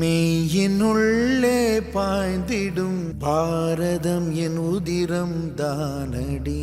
மெய்யினுள்ளே பாய்ந்திடும் பாரதம் என் உதிரம் தானடி.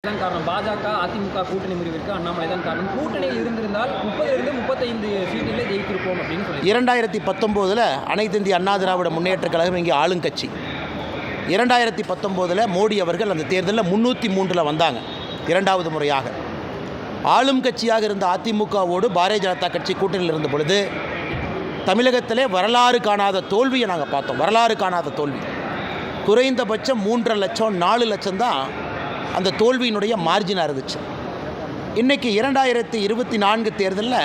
தான் காரணம். பாஜக அதிமுக கூட்டணி முறிவிற்கு அண்ணாமலை தான் காரணம். கூட்டணியில் இருந்திருந்தால் முப்பதிலிருந்து முப்பத்தைந்து சீட்டிலே ஜெயித்திருப்போம் அப்படின்னு சொல்லி இரண்டாயிரத்தி பத்தொம்போதில் அனைத்து இந்திய அண்ணா திராவிட முன்னேற்றக் கழகம் இங்கே ஆளுங்கட்சி இரண்டாயிரத்தி பத்தொம்போதில் மோடி அவர்கள் அந்த தேர்தலில் முந்நூற்றி மூன்றில் வந்தாங்க இரண்டாவது முறையாக. ஆளும் கட்சியாக இருந்த அதிமுகவோடு பாரதிய ஜனதா கட்சி கூட்டணியில் இருந்த பொழுது தமிழகத்திலே வரலாறு காணாத தோல்வியை நாங்கள் பார்த்தோம். வரலாறு காணாத தோல்வி. குறைந்தபட்சம் மூன்றரை லட்சம் நாலு லட்சம் தான் அந்த தோல்வியினுடைய மார்ஜினாக இருந்துச்சு. இன்றைக்கி இரண்டாயிரத்தி இருபத்தி நான்கு தேர்தலில்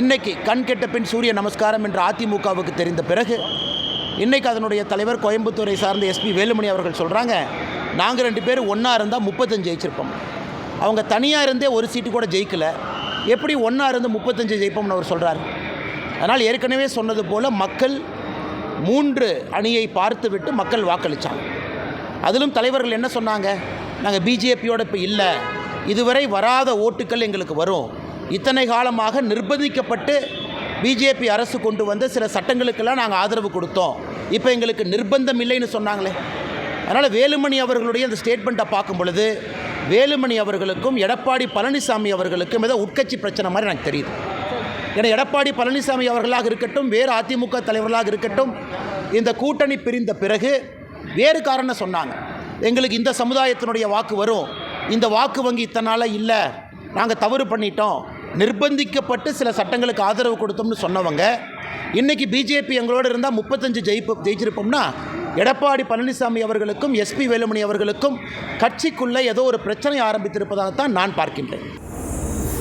இன்றைக்கி கண் கெட்ட பின் சூரிய நமஸ்காரம் என்று அதிமுகவுக்கு தெரிந்த பிறகு இன்றைக்கு அதனுடைய தலைவர் கோயம்புத்தூரை சார்ந்த எஸ்பி வேலுமணி அவர்கள் சொல்கிறாங்க நாங்கள் ரெண்டு பேரும் ஒன்றா இருந்தால் முப்பத்தஞ்சு ஜெயிச்சிருப்போம். அவங்க தனியாக இருந்தே ஒரு சீட்டு கூட ஜெயிக்கலை. எப்படி ஒன்றா இருந்து முப்பத்தஞ்சு ஜெயிப்போம்னு அவர் சொல்கிறார் அதனால் ஏற்கனவே சொன்னது போல் மக்கள் மூன்று அணியை பார்த்துவிட்டு மக்கள் வாக்களித்தாங்க அதிலும் தலைவர்கள் என்ன சொன்னாங்க? நாங்கள் பிஜேபியோட இப்போ இல்லை. இதுவரை வராத ஓட்டுக்கள் எங்களுக்கு வரும். இத்தனை காலமாக நிர்பந்திக்கப்பட்டு பிஜேபி அரசு கொண்டு வந்த சில சட்டங்களுக்கெல்லாம் நாங்கள் ஆதரவு கொடுத்தோம். இப்போ எங்களுக்கு நிர்பந்தம் இல்லைன்னு சொன்னாங்களே. அதனால் வேலுமணி அவர்களுடைய அந்த ஸ்டேட்மெண்ட்டை பார்க்கும் பொழுது வேலுமணி அவர்களுக்கும் எடப்பாடி பழனிசாமி அவர்களுக்கும் ஏதோ உட்கட்சி பிரச்சனை மாதிரி எனக்கு தெரியுது. ஏன்னா எடப்பாடி பழனிசாமி அவர்களாக இருக்கட்டும் வேறு அதிமுக தலைவர்களாக இருக்கட்டும் இந்த கூட்டணி பிரிந்த பிறகு வேறு காரணம் சொன்னாங்க. எங்களுக்கு இந்த சமுதாயத்தினுடைய வாக்கு வரும். இந்த வாக்கு வங்கி இத்தனால இல்லை. நாங்கள் தவறு பண்ணிட்டோம். நிர்பந்திக்கப்பட்டு சில சட்டங்களுக்கு ஆதரவு கொடுத்தோம்னு சொன்னவங்க. இன்றைக்கி பிஜேபி எங்களோடு இருந்தால் முப்பத்தஞ்சு ஜெயிப்பு ஜெயிச்சிருப்போம்னா எடப்பாடி பழனிசாமி அவர்களுக்கும் எஸ்பி வேலுமணி அவர்களுக்கும் கட்சிக்குள்ளே ஏதோ ஒரு பிரச்சனை ஆரம்பித்திருப்பதாகத்தான் நான் பார்க்கின்றேன்.